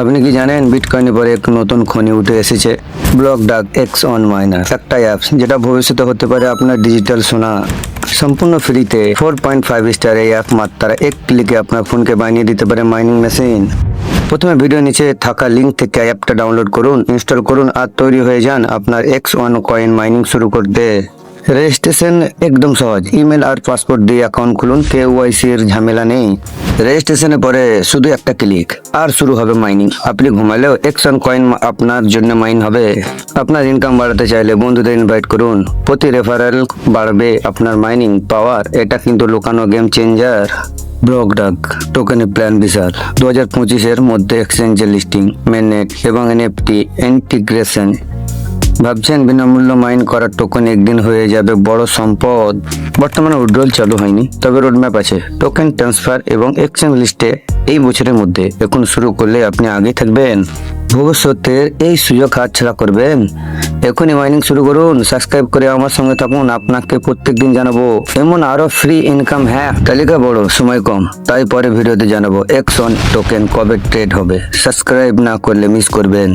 আপনি কি জানেন বিটকয়েনের পরে এক নতুন খনি উঠে এসেছে BlockDAG X one miner একটা অ্যাপস যেটা ভবিষ্যতে হতে পারে আপনার ডিজিটাল সোনা। সম্পূর্ণ ফ্রিতে ফোর পয়েন্ট ফাইভ স্টার এই অ্যাপ মাত্র এক ক্লিকে আপনার ফোনকে বানিয়ে দিতে পারে মাইনিং মেশিন প্রথমে ভিডিও নিচে থাকা লিঙ্ক থেকে অ্যাপটা ডাউনলোড করুন ইনস্টল করুন আর তৈরি হয়ে যান আপনার এক্স ওয়ান কয়েন মাইনিং শুরু করতে। রেজিস্ট্রেশন একদম সহজ। ইমেল আর পাসপোর্ট দিয়ে অ্যাকাউন্ট খুলুন কে এর ঝামেলা নেই। রেজিস্ট্রেশনের পরে শুধু একটা ক্লিক, আর শুরু হবে মাইনিং। আপনি ঘুমালেও একশন কয়েন আপনার জন্য মাইন হবে। আপনার ইনকাম বাড়াতে চাইলে বন্ধুদের ইনভাইট করুন। প্রতি রেফারেল বাড়বে আপনার মাইনিং পাওয়ার। এটা কিন্তু লুকানো গেম চেঞ্জার ব্লক ডাক টোকেনের প্ল্যান বিশাল দু হাজার পঁচিশের মধ্যে এক্সচেঞ্জের লিস্টিং মেননেট এবং এনএফটি ইন্টিগ্রেশন ভাবছেন বিনামূল্য মাইন করার টোকেন একদিন হয়ে যাবে বড় সম্পদ। বর্তমানে উইড্রল চালু হয়নি, তবে রোডম্যাপ আছে। টোকেন ট্রান্সফার এবং এক্সচেঞ্জ লিস্টে এই বছরের মধ্যে। এখন শুরু করলে আপনি আগে থাকবেন। ভবিষ্যতের এই সুযোগ হাতছাড়া করবেন। এখনই মাইনিং শুরু করুন সাবস্ক্রাইব করে আমার সঙ্গে থাকুন, আপনাকে প্রত্যেকদিন জানাব। এমন আরও ফ্রি ইনকাম হ্যাঁ তালিকা বড়, সময় কম। তাই পরে ভিডিওতে জানাব এক্সন টোকেন কবে ট্রেড হবে? সাবস্ক্রাইব না করলে মিস করবেন।